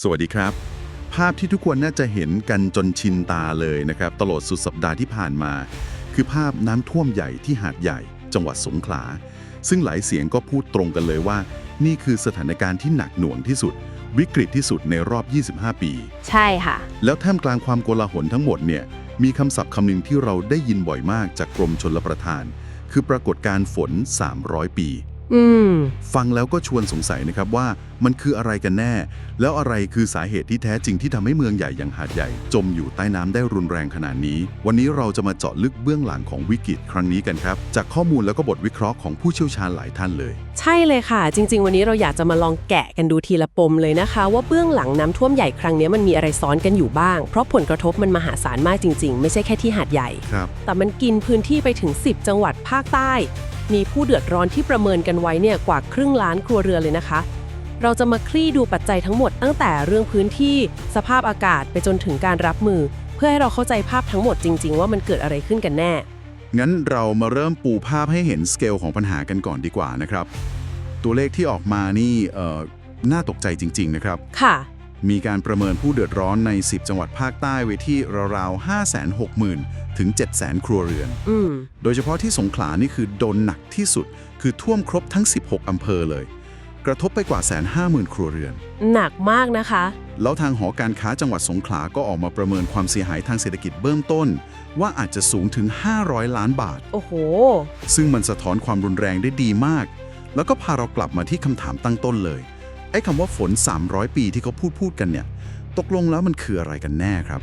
สวัสดีครับ ภาพที่ทุกคนน่าจะเห็นกันจนชินตาเลยนะครับตลอดสุดสัปดาห์ที่ผ่านมา คือภาพน้ำท่วมใหญ่ที่หาดใหญ่ จังหวัดสงขลา ซึ่งหลายเสียงก็พูดตรงกันเลยว่า นี่คือสถานการณ์ที่หนักหน่วงที่สุด วิกฤตที่สุดในรอบ 25 ปี ใช่ค่ะ แล้วท่ามกลางความโกลาหลทั้งหมดเนี่ยมีคำศัพท์คำหนึ่งที่เราได้ยินบ่อยมากจากกรมชลประทาน คือปรากฏการณ์ฝน 300 ปี อืม ฟังแล้วก็ชวนสงสัยนะครับว่ามันคืออะไรกันแน่ แล้วอะไรคือสาเหตุที่แท้จริงที่ทำให้เมืองใหญ่อย่างหาดใหญ่ จมอยู่ใต้น้ำได้รุนแรงขนาดนี้ วันนี้เราจะมาเจาะลึกเบื้องหลังของวิกฤตครั้งนี้กันครับ จากข้อมูลแล้วก็บทวิเคราะห์ของผู้เชี่ยวชาญหลายท่านเลย ใช่เลยค่ะ จริง ๆ วันนี้เราอยากจะมาลองแกะกันดูทีละปมเลยนะคะ ว่าเบื้องหลังน้ำท่วมใหญ่ครั้งนี้มันมีอะไรซ้อนกันอยู่บ้าง เพราะผลกระทบมันมหาศาลมากจริง ๆ ไม่ใช่แค่ที่หาดใหญ่ ครับ แต่มันกินพื้นที่ไปถึง 10 จังหวัดภาคใต้ มีผู้เดือดร้อนที่ประเมินกันไว้เนี่ยกว่าครึ่งล้านครัวเรือนเลยนะคะ เราจะมาคลี่ดูปัจจัยทั้งหมดตั้งแต่เรื่องพื้นที่สภาพอากาศไปจนถึงการรับมือ เพื่อให้เราเข้าใจภาพทั้งหมดจริง ๆ ว่ามันเกิดอะไรขึ้นกันแน่ งั้นเรามาเริ่มปูภาพให้เห็นสเกลของปัญหากันก่อนดีกว่านะครับ ตัวเลขที่ออกมานี่เอ่อน่าตกใจจริง ๆ นะครับ ค่ะ มีการประเมินผู้เดือดร้อนใน 10 จังหวัดภาคใต้ไว้ที่ราวๆ 560,000 ถึง 700,000 ครัวเรือนอืมโดยเฉพาะที่สงขลานี่คือโดนหนักที่สุด คือท่วมครบทั้ง 16 อำเภอเลย กระทบไปกว่าแสนห้าหมื่นครัวเรือน หนักมากนะคะ แล้วทางหอการค้าจังหวัดสงขลาก็ออกมาประเมินความเสียหายทางเศรษฐกิจเบื้องต้น ว่าอาจจะสูงถึง 500 ล้านบาท โอ้โห ซึ่งมันสะท้อนความรุนแรงได้ดีมาก แล้วก็พาเรากลับมาที่คำถามตั้งต้นเลย ไอ้คำว่าฝน 300 ปีที่เขาพูดพูดกันเนี่ย ตกลงแล้วมันคืออะไรกันแน่ครับ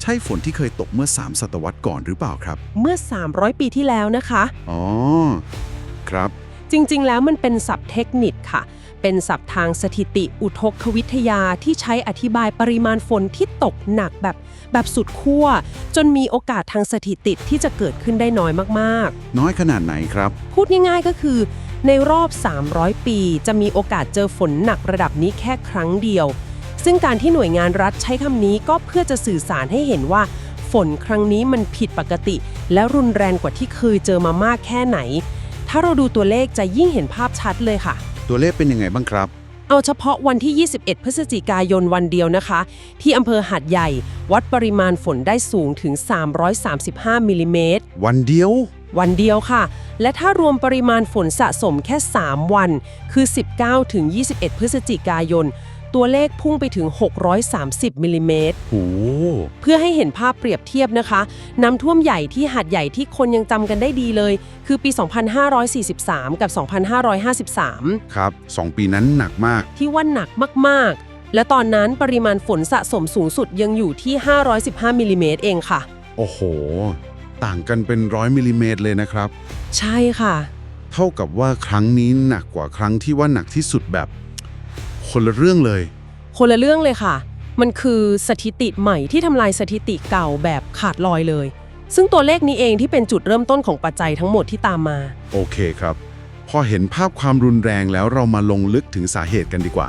ใช่ฝนที่เคยตกเมื่อ 3 ศตวรรษก่อนหรือเปล่าครับ เมื่อ 300 ปีที่แล้วนะคะ อ๋อ ครับ จริง ๆ แล้วมันเป็นศัพท์เทคนิคค่ะ เป็นศัพท์ทางสถิติอุทกวิทยาที่ใช้อธิบายปริมาณฝนที่ตกหนักแบบแบบสุดขั้ว จนมีโอกาสทางสถิติที่จะเกิดขึ้นได้น้อยมากน้อยขนาดไหนครับๆพูดง่ายๆก็คือ ในรอบ 300 ปี จะมีโอกาสเจอฝนหนักระดับนี้แค่ครั้งเดียว ซึ่งการที่หน่วยงานรัฐใช้คำนี้ก็เพื่อจะสื่อสารให้เห็นว่า ฝนครั้งนี้มันผิดปกติ และรุนแรงกว่าที่เคยเจอมามากแค่ไหน ถ้าเราดูตัวเลขจะยิ่งเห็นภาพชัดเลยค่ะ ตัวเลขเป็นยังไงบ้างครับ เอาเฉพาะวันที่ 21 พฤศจิกายนวันเดียวนะคะ ที่อำเภอหาดใหญ่ วัดปริมาณฝนได้สูงถึง 335มิลลิเมตร วันเดียว วันเดียวค่ะ และถ้ารวมปริมาณฝนสะสมแค่ 3 วัน คือ 19 ถึง 21 พฤศจิกายน ตัวเลขพุ่งไปถึง 630มิลลิเมตรโอ้เพื่อให้เห็นภาพเปรียบเทียบนะคะ น้ำท่วมใหญ่ที่หาดใหญ่ที่คนยังจำกันได้ดีเลย คือปี 2543 กับ 2553 ครับสองปีนั้นหนักมาก ที่ว่าหนักมากๆ และตอนนั้นปริมาณฝนสะสมสูงสุดยังอยู่ที่ 515มิลลิเมตรเองค่ะ โอ้โห ต่างกันเป็นร้อยมิลลิเมตรเลยนะครับ ใช่ค่ะ เท่ากับว่าครั้งนี้หนักกว่าครั้งที่ว่าหนักที่สุดแบบ คนละเรื่องเลย คนละเรื่องเลยค่ะ มันคือสถิติใหม่ที่ทำลายสถิติเก่าแบบขาดลอยเลย ซึ่งตัวเลขนี้เองที่เป็นจุดเริ่มต้นของปัจจัยทั้งหมดที่ตามมา โอเคครับ พอเห็นภาพความรุนแรงแล้วเรามาลงลึกถึงสาเหตุกันดีกว่า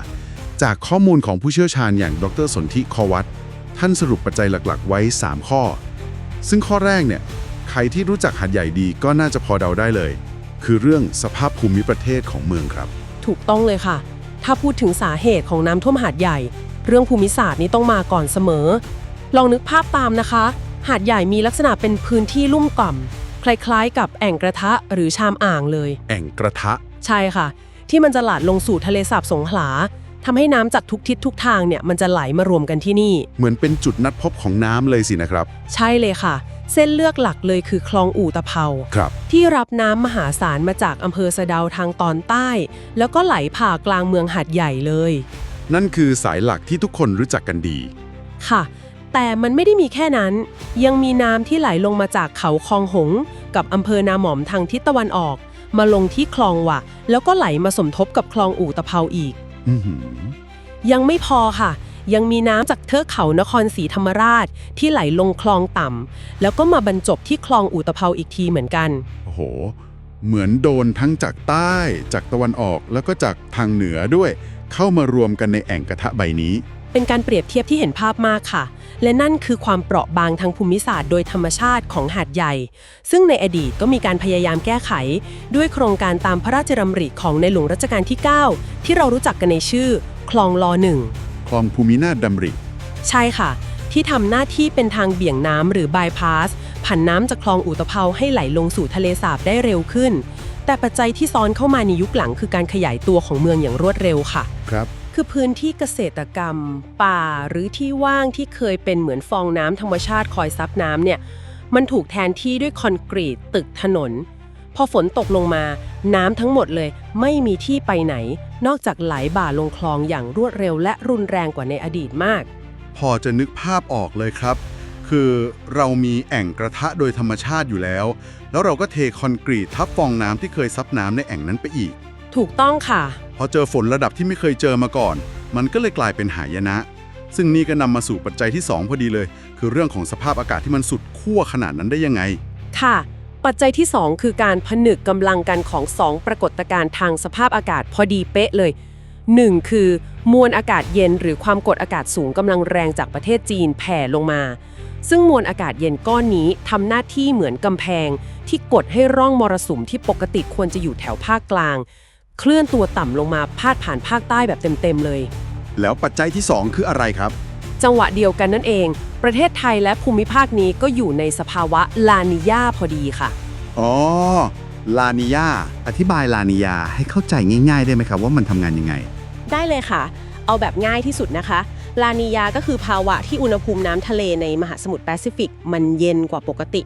จากข้อมูลของผู้เชี่ยวชาญอย่างดรสนธิคอวัตท่านสรุปปัจจัยหลัก ๆ ไว้ 3 ข้อ ซึ่งข้อแรกเนี่ยใครที่รู้จักหัดใหญ่ดีก็น่าจะพอเดาได้เลย คือเรื่องสภาพภูมิประเทศของเมืองครับ ถูกต้องเลยค่ะ ถ้าพูดถึงสาเหตุของน้ำท่วมหาดใหญ่ เรื่องภูมิศาสตร์นี้ต้องมาก่อนเสมอ ลองนึกภาพตามนะคะ หาดใหญ่มีลักษณะเป็นพื้นที่ลุ่มก่ำคล้ายๆ กับแอ่งกระทะหรือชามอ่างเลย แอ่งกระทะ ใช่ค่ะ ที่มันจะหลาดลงสู่ทะเลสาบสงขลา ทำให้น้ำจากทุกทิศทุกทางเนี่ยมันจะไหลมารวมกันที่นี่ เหมือนเป็นจุดนัดพบของน้ำเลยสินะครับ ใช่เลยค่ะ เส้นเลือกหลักเลยคือคลองอู่ตะเภา ครับ ที่รับน้ำมหาศาลมาจากอำเภอสะเดาทางตอนใต้ แล้วก็ไหลผ่ากลางเมืองหาดใหญ่เลย นั่นคือสายหลักที่ทุกคนรู้จักกันดี ค่ะ แต่มันไม่ได้มีแค่นั้น ยังมีน้ำที่ไหลลงมาจากเขาคลองหง กับอำเภอนาหมอมทางทิศตะวันออก มาลงที่คลองหวะ แล้วก็ไหลมาสมทบกับคลองอู่ตะเภาอีกอือหือ ยังไม่พอค่ะ ยังมีน้ำจากเทือกเขานครศรีธรรมราชที่ไหลลงคลองต่ำแล้วก็มาบรรจบที่คลองอุตเภาอีกทีเหมือนกัน โอ้โห เหมือนโดนทั้งจากใต้จากตะวันออกแล้วก็จากทางเหนือด้วย เข้ามารวมกันในแอ่งกระทะใบนี้ เป็นการเปรียบเทียบที่เห็นภาพมากค่ะ และนั่นคือความเปราะบางทางภูมิศาสตร์โดยธรรมชาติของหาดใหญ่ ซึ่งในอดีตก็มีการพยายามแก้ไข ด้วยโครงการตามพระราชดำริของในหลวงรัชกาลที่ 9 ที่เรารู้จักกันในชื่อ คลองลอหนึ่งคลองภูมินาถดำริ ใช่ค่ะ ที่ทำหน้าที่เป็นทางเบี่ยงน้ำหรือบายพาสผันน้ำจากคลองอุตภเปาให้ไหลลงสู่ทะเลสาบได้เร็วขึ้น แต่ปัจจัยที่ซ้อนเข้ามาในยุคหลังคือการขยายตัวของเมืองอย่างรวดเร็วค่ะ ครับ คือพื้นที่เกษตรกรรม ป่าหรือที่ว่างที่เคยเป็นเหมือนฟองน้ำธรรมชาติคอยซับน้ำเนี่ย มันถูกแทนที่ด้วยคอนกรีตตึกถนน พอฝนตกลงมา น้ำทั้งหมดเลย ไม่มีที่ไปไหน นอกจากไหลบ่าลงคลองอย่างรวดเร็วและรุนแรงกว่าในอดีตมาก พอจะนึกภาพออกเลยครับ คือเรามีแอ่งกระทะโดยธรรมชาติอยู่แล้ว แล้วเราก็เทคอนกรีตทับฟองน้ำที่เคยซับน้ำในแอ่งนั้นไปอีก ถูกต้องค่ะ พอเจอฝนระดับที่ไม่เคยเจอมาก่อน มันก็เลยกลายเป็นหายนะ ซึ่งนี่ก็นำมาสู่ปัจจัยที่ 2 พอดีเลย คือเรื่องของสภาพอากาศที่มันสุดขั้วขนาดนั้นได้ยังไง ค่ะ ปัจจัยที่ 2 คือการผนึกกำลังกันของ 2 ปรากฏการณ์ทางสภาพอากาศพอดีเป๊ะเลย 1. คือ มวลอากาศเย็นหรือความกดอากาศสูงกำลังแรงจากประเทศจีนแผ่ลงมา ซึ่งมวลอากาศเย็นก้อนนี้ทำหน้าที่เหมือนกำแพง ที่กดให้ร่องมรสุมที่ปกติควรจะอยู่แถวภาคกลาง เคลื่อนตัวต่ำลงมาพาดผ่านภาคใต้แบบเต็มๆเลย แล้วปัจจัยที่ 2 คืออะไรครับ จังหวะเดียวกันนั่นเอง ประเทศไทยและภูมิภาคนี้ก็อยู่ในสภาวะลานิญาพอดีค่ะ อ๋อ ลานิยาอธิบายลานิยาให้เข้าใจง่ายๆได้ไหมครับ ว่ามันทำงานยังไง ได้เลยค่ะ เอาแบบง่ายที่สุดนะคะ ลานียาก็คือภาวะที่อุณหภูมิน้ำทะเลในมหาสมุทรแปซิฟิก มันเย็นกว่าปกติ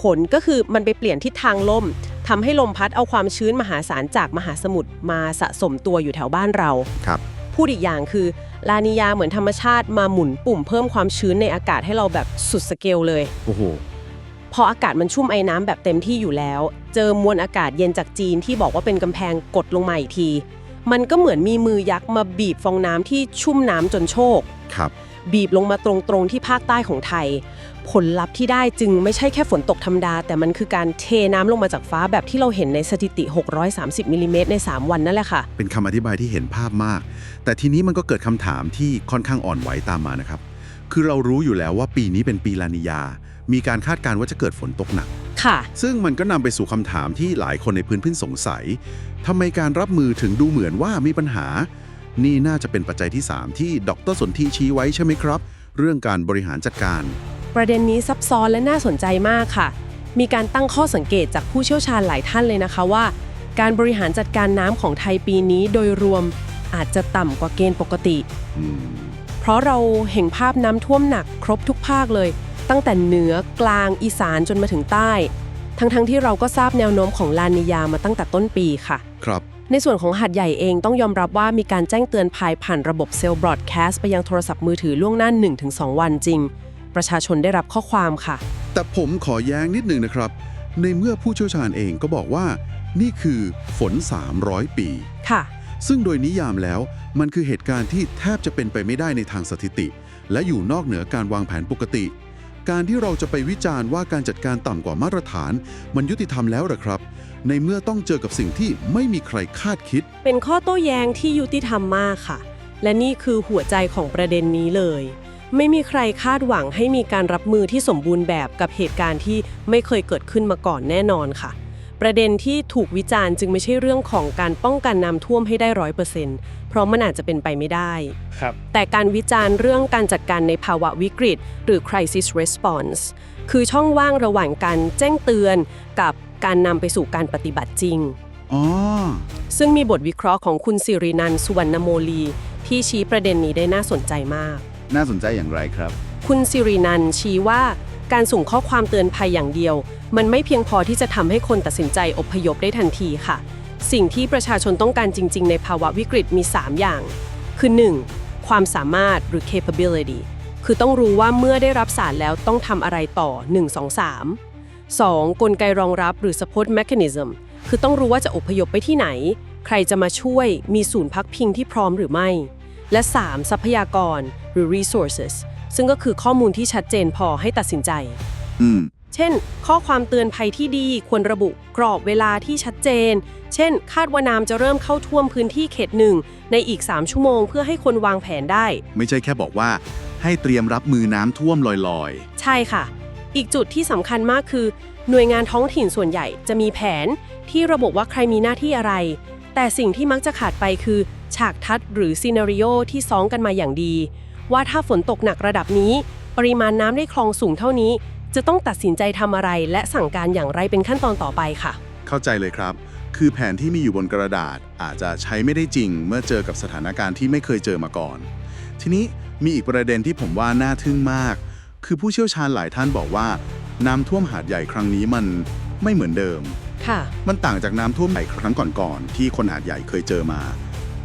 ผลก็คือมันไปเปลี่ยนทิศทางลม ทำให้ลมพัดเอาความชื้นมหาศาลจากมหาสมุทรมาสะสมตัวอยู่แถวบ้านเรา ครับ พูดอีกอย่างคือลานียาเหมือนธรรมชาติมาหมุนปุ่มเพิ่มความชื้นในอากาศให้เราแบบสุดสเกลเลย โอ้โห พออากาศมันชุ่มไอ้น้ำแบบเต็มที่อยู่แล้ว เจอมวลอากาศเย็นจากจีนที่บอกว่าเป็นกำแพงกดลงมาอีกที มันก็เหมือนมีมือยักษ์มาบีบฟองน้ำที่ชุ่มน้ำจนโชก ครับ บีบลงมาตรงๆที่ภาคใต้ของไทย ผลลัพธ์ที่ได้จึงไม่ใช่แค่ฝนตกธรรมดา แต่มันคือการเทน้ำลงมาจากฟ้าแบบที่เราเห็นในสถิติ 630มิลลิเมตรใน 3 วันนั่นแหละค่ะ เป็นคำอธิบายที่เห็นภาพมาก แต่ทีนี้มันก็เกิดคำถามที่ค่อนข้างอ่อนไหวตามมานะครับ คือเรารู้อยู่แล้วว่าปีนี้เป็นปีลานิยา มีการคาดการณ์ว่าจะเกิดฝนตกหนัก ค่ะ ซึ่งมันก็นำไปสู่คำถามที่หลายคนในพื้นพื้นสงสัยทำไมการรับมือถึงดูเหมือนว่ามีปัญหา นี่น่าจะเป็นปัจจัยที่ 3 ที่ดรสนธีชี้ไว้ใช่ไหมครับ เรื่องการบริหารจัดการ ประเด็นนี้ซับซ้อนและน่าสนใจมากค่ะ มีการตั้งข้อสังเกตจากผู้เชี่ยวชาญหลายท่านเลยนะคะว่า การบริหารจัดการน้ำของไทยปีนี้โดยรวมอาจจะต่ำกว่าเกณฑ์ปกติอืมเพราะเราเห็นภาพน้ำท่วมหนักครบทุกภาคเลย ตั้งแต่เหนือกลางอีสานจนมาถึงใต้ ทั้งๆที่เราก็ทราบแนวโน้มของลานิยามาตั้งแต่ต้นปีค่ะ ครับ ในส่วนของหัดใหญ่เองต้องยอมรับว่ามีการแจ้งเตือนภัยผ่านระบบเซลล์บรอดแคสต์ไปยังโทรศัพท์มือถือล่วงหน้า 1-2 วันจริง ประชาชนได้รับข้อความค่ะ แต่ผมขอแย้งนิดหนึ่งนะครับ ในเมื่อผู้เชี่ยวชาญเองก็บอกว่า นี่คือฝน 300 ปี ค่ะ ซึ่งโดยนิยามแล้วมันคือเหตุการณ์ที่แทบจะเป็นไปไม่ได้ในทางสถิติ และอยู่นอกเหนือการวางแผนปกติ การที่เราจะไปวิจารณ์ว่าการจัดการต่ำกว่ามาตรฐาน มันยุติธรรมแล้วหรือครับ ในเมื่อต้องเจอกับสิ่งที่ไม่มีใครคาดคิด เป็นข้อโต้แย้งที่ยุติธรรมมากค่ะ และนี่คือหัวใจของประเด็นนี้เลย ไม่มีใครคาดหวังให้มีการรับมือที่สมบูรณ์แบบกับเหตุการณ์ที่ไม่เคยเกิดขึ้นมาก่อนแน่นอนค่ะ ประเด็นที่ถูกวิจารณ์จึงไม่ใช่เรื่องของการป้องกันน้ำท่วมให้ได้ร้อยเปอร์เซ็นต์เพราะมันอาจจะเป็นไปไม่ได้ ครับ แต่การวิจารณ์เรื่องการจัดการในภาวะวิกฤต หรือ crisis response คือช่องว่างระหว่างการแจ้งเตือน กับการนำไปสู่การปฏิบัติจริง อ๋อ ซึ่งมีบทวิเคราะห์ของคุณสิรินันท์สุวรรณโมลี ที่ชี้ประเด็นนี้ได้น่าสนใจมาก น่าสนใจอย่างไรครับ คุณสิรินันท์ชี้ว่า การส่งข้อความเตือนภัยอย่างเดียว มันไม่เพียงพอที่จะทำให้คนตัดสินใจอพยพได้ทันทีค่ะ สิ่งที่ประชาชนต้องการจริง ๆ ในภาวะวิกฤตมี 3 อย่าง คือ 1. ความสามารถหรือ capability คือต้องรู้ว่าเมื่อได้รับสารแล้วต้องทำอะไรต่อ 1 2 3 2. กลไกรองรับหรือ support mechanism คือต้องรู้ว่าจะอพยพไปที่ไหน ใครจะมาช่วย มีศูนย์พักพิงที่พร้อมหรือไม่ และ 3. ทรัพยากรหรือ resources ซึ่งก็คือข้อมูลที่ชัดเจนพอให้ตัดสินใจ อืม เช่น ข้อความเตือนภัยที่ดีควรระบุกรอบเวลาที่ชัดเจน เช่น คาดว่าน้ำจะเริ่มเข้าท่วมพื้นที่เขตหนึ่งในอีก 3 ชั่วโมงเพื่อให้คนวางแผนได้ ไม่ใช่แค่บอกว่า ให้เตรียมรับมือน้ำท่วมลอยใช่ค่ะ อีกจุดที่สำคัญมากคือ หน่วยงานท้องถิ่นส่วนใหญ่จะมีแผน ที่ระบุว่าใครมีหน้าที่อะไร แต่สิ่งที่มักจะขาดไปคือ ฉากทัดหรือซีนารีโอที่ซ้องกันมาอย่างดี ว่าถ้าฝนตกหนักระดับนี้ ปริมาณน้ำในคลองสูงเท่านี้ จะต้องตัดสินใจทำอะไร และสั่งการอย่างไรเป็นขั้นตอนต่อไปค่ะ เข้าใจเลยครับ คือแผนที่มีอยู่บนกระดาษอาจจะใช้ไม่ได้จริง เมื่อเจอกับสถานการณ์ที่ไม่เคยเจอมาก่อน ทีนี้มีอีกประเด็นที่ผมว่าน่าทึ่งมาก คือผู้เชี่ยวชาญหลายท่านบอกว่า น้ำท่วมหาดใหญ่ครั้งนี้มันไม่เหมือนเดิม ค่ะ มันต่างจากน้ำท่วมใหญ่ครั้งก่อนๆที่คนหาดใหญ่เคยเจอมา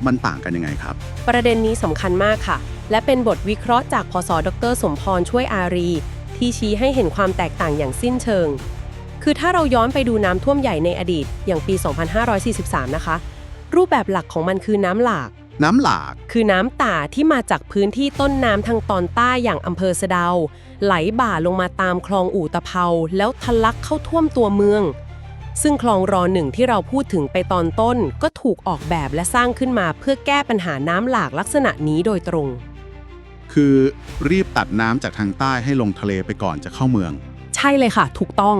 มันต่างกันยังไงครับ ประเด็นนี้สำคัญมากค่ะ และเป็นบทวิเคราะห์จากพศดร สมพรช่วยอารี ที่ชี้ให้เห็นความแตกต่างอย่างสิ้นเชิง คือถ้าเราย้อนไปดูน้ำท่วมใหญ่ในอดีต อย่างปี 2543 นะคะ รูปแบบหลักของมันคือน้ำหลาก น้ำหลาก คือน้ำต่าที่มาจากพื้นที่ต้นน้ำทางตอนใต้อย่างอำเภอสะเดา ไหลบ่าลงมาตามคลองอู่ตะเภาแล้วทะลักเข้าท่วมตัวเมือง ซึ่งคลองรอหนึ่งที่เราพูดถึงไปตอนต้น ก็ถูกออกแบบและสร้างขึ้นมาเพื่อแก้ปัญหาน้ำหลากลักษณะนี้โดยตรง คือรีบตัดน้ำจากทางใต้ให้ลงทะเลไปก่อนจะเข้าเมือง ใช่เลยค่ะ ถูกต้อง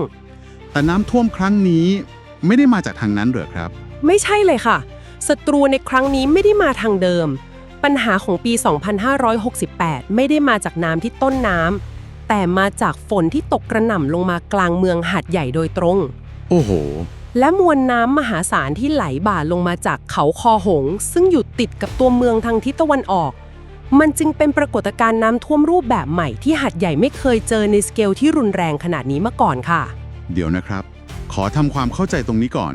แต่น้ำท่วมครั้งนี้ไม่ได้มาจากทางนั้นเหรอครับ ไม่ใช่เลยค่ะศัตรูในครั้งนี้ไม่ได้มาทางเดิม ปัญหาของปี 2568 ไม่ได้มาจากน้ำที่ต้นน้ำแต่มาจากฝนที่ตกกระหน่ำลงมากลางเมืองหาดใหญ่โดยตรง โอ้โห และมวลน้ำมหาศาลที่ไหลบ่าลงมาจากเขาคอหง ซึ่งอยู่ติดกับตัวเมืองทางทิศตะวันออก มันจึงเป็นปรากฏการณ์น้ำท่วมรูปแบบใหม่ที่หัดใหญ่ไม่เคยเจอในสเกลที่รุนแรงขนาดนี้มาก่อนค่ะ เดี๋ยวนะครับ ขอทำความเข้าใจตรงนี้ก่อน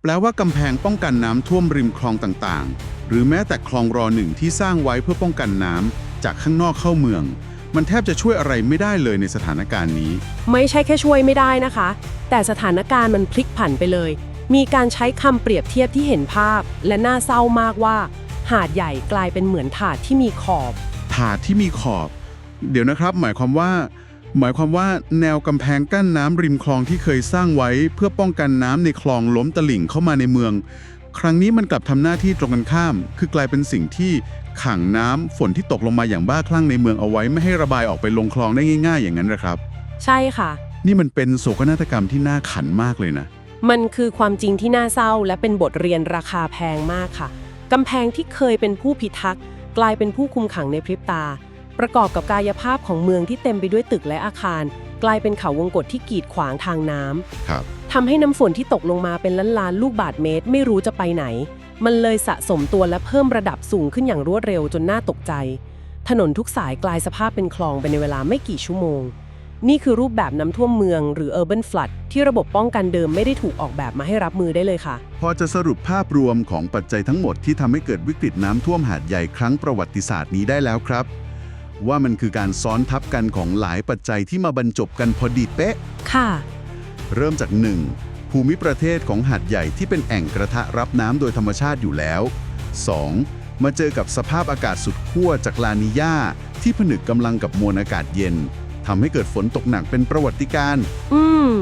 แปลว่ากำแพงป้องกันน้ำท่วมริมคลองต่างๆ หรือแม้แต่คลองรอหนึ่งที่สร้างไว้เพื่อป้องกันน้ำจากข้างนอกเข้าเมือง มันแทบจะช่วยอะไรไม่ได้เลยในสถานการณ์นี้ ไม่ใช่แค่ช่วยไม่ได้นะคะ แต่สถานการณ์มันพลิกผันไปเลย มีการใช้คำเปรียบเทียบที่เห็นภาพ และน่าเศร้ามากว่า หาดใหญ่กลายเป็นเหมือนถาดที่มีขอบ ถาดที่มีขอบ เดี๋ยวนะครับ หมายความว่า หมายความว่าแนวกำแพงกั้นน้ำริมคลองที่เคยสร้างไว้ เพื่อป้องกันน้ำในคลองล้มตลิ่งเข้ามาในเมือง ครั้งนี้มันกลับทำหน้าที่ตรงกันข้าม คือกลายเป็นสิ่งที่ขังน้ำฝนที่ตกลงมาอย่างบ้าคลั่งในเมืองเอาไว้ไม่ให้ระบายออกไปลงคลองได้ง่าย ๆ อย่างนั้นนะครับ ใช่ค่ะ นี่มันเป็นโศกนาฏกรรมที่น่าขันมากเลยนะ มันคือความจริงที่น่าเศร้า และเป็นบทเรียนราคาแพงมากค่ะกำแพงที่เคยเป็นผู้พิทักษ์กลายเป็นผู้คุมขังในพริบตา ประกอบกับกายภาพของเมืองที่เต็มไปด้วยตึกและอาคาร กลายเป็นเขาวงกฏที่กีดขวางทางน้ำครับ ทำให้น้ำฝนที่ตกลงมาเป็นล้านล้านๆลูกบาศก์เมตร ไม่รู้จะไปไหน มันเลยสะสมตัวและเพิ่มระดับสูงขึ้นอย่างรวดเร็วจนน่าตกใจ ถนนทุกสายกลายสภาพเป็นคลองไปในเวลาไม่กี่ชั่วโมง นี่คือรูปแบบน้ำท่วมเมืองหรือ urban flood ที่ระบบป้องกันเดิมไม่ได้ถูกออกแบบมาให้รับมือได้เลยค่ะ พอจะสรุปภาพรวมของปัจจัยทั้งหมดที่ทำให้เกิดวิกฤตน้ำท่วมหาดใหญ่ครั้งประวัติศาสตร์นี้ได้แล้วครับ ว่ามันคือการซ้อนทับกันของหลายปัจจัยที่มาบรรจบกันพอดีเป๊ะ ค่ะ เริ่มจาก 1. ภูมิประเทศของหาดใหญ่ที่เป็นแอ่งกระทะรับน้ำโดยธรรมชาติอยู่แล้ว 2. มาเจอกับสภาพอากาศสุดขั้วจากลานิญาที่ผนึกกำลังกับมวลอากาศเย็นทำให้เกิดฝนตกหนักเป็นประวัติการณ์อืม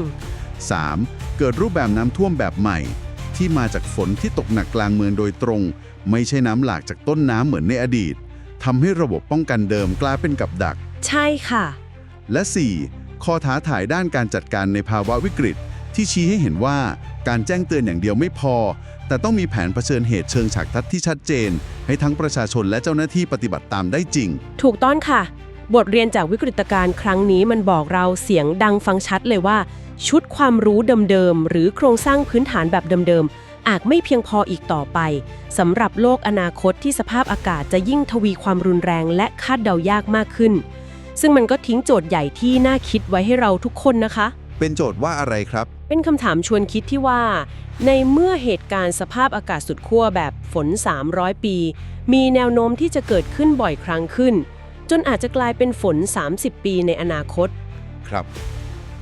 3. เกิดรูปแบบน้ำท่วมแบบใหม่ ที่มาจากฝนที่ตกหนักกลางเมืองโดยตรง ไม่ใช่น้ำหลากจากต้นน้ำเหมือนในอดีตทำให้ระบบป้องกันเดิมกลายเป็นกับดัก ใช่ค่ะ และ 4. ข้อท้าทายด้านการจัดการในภาวะวิกฤต ที่ชี้ให้เห็นว่าการแจ้งเตือนอย่างเดียวไม่พอ แต่ต้องมีแผนเผชิญเหตุเชิงฉากทัดที่ชัดเจน ให้ทั้งประชาชนและเจ้าหน้าที่ปฏิบัติตามได้จริง ถูกต้องค่ะ บทเรียนจากวิกฤตการณ์ครั้งนี้มันบอกเราเสียงดังฟังชัดเลยว่า ชุดความรู้เดิมๆหรือโครงสร้างพื้นฐานแบบเดิมๆอาจไม่เพียงพออีกต่อไปสำหรับโลกอนาคตที่สภาพอากาศจะยิ่งทวีความรุนแรงและคาดเดายากมากขึ้น ซึ่งมันก็ทิ้งโจทย์ใหญ่ที่น่าคิดไว้ให้เราทุกคนนะคะ เป็นโจทย์ว่าอะไรครับ เป็นคำถามชวนคิดที่ว่า ในเมื่อเหตุการณ์สภาพอากาศสุดขั้วแบบฝน 300 ปี มีแนวโน้มที่จะเกิดขึ้นบ่อยครั้งขึ้น จนอาจจะกลายเป็นฝน 30 ปีในอนาคต ครับ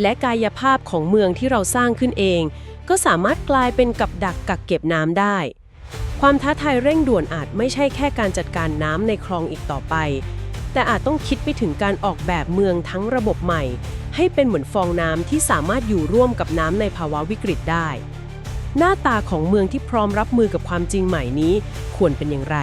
และกายภาพของเมืองที่เราสร้างขึ้นเอง ก็สามารถกลายเป็นกับดักกักเก็บน้ำได้ ความท้าทายเร่งด่วนอาจไม่ใช่แค่การจัดการน้ำในคลองอีกต่อไป แต่อาจต้องคิดไปถึงการออกแบบเมืองทั้งระบบใหม่ ให้เป็นเหมือนฟองน้ำที่สามารถอยู่ร่วมกับน้ำในภาวะวิกฤตได้ หน้าตาของเมืองที่พร้อมรับมือกับความจริงใหม่นี้ ควรเป็นอย่างไร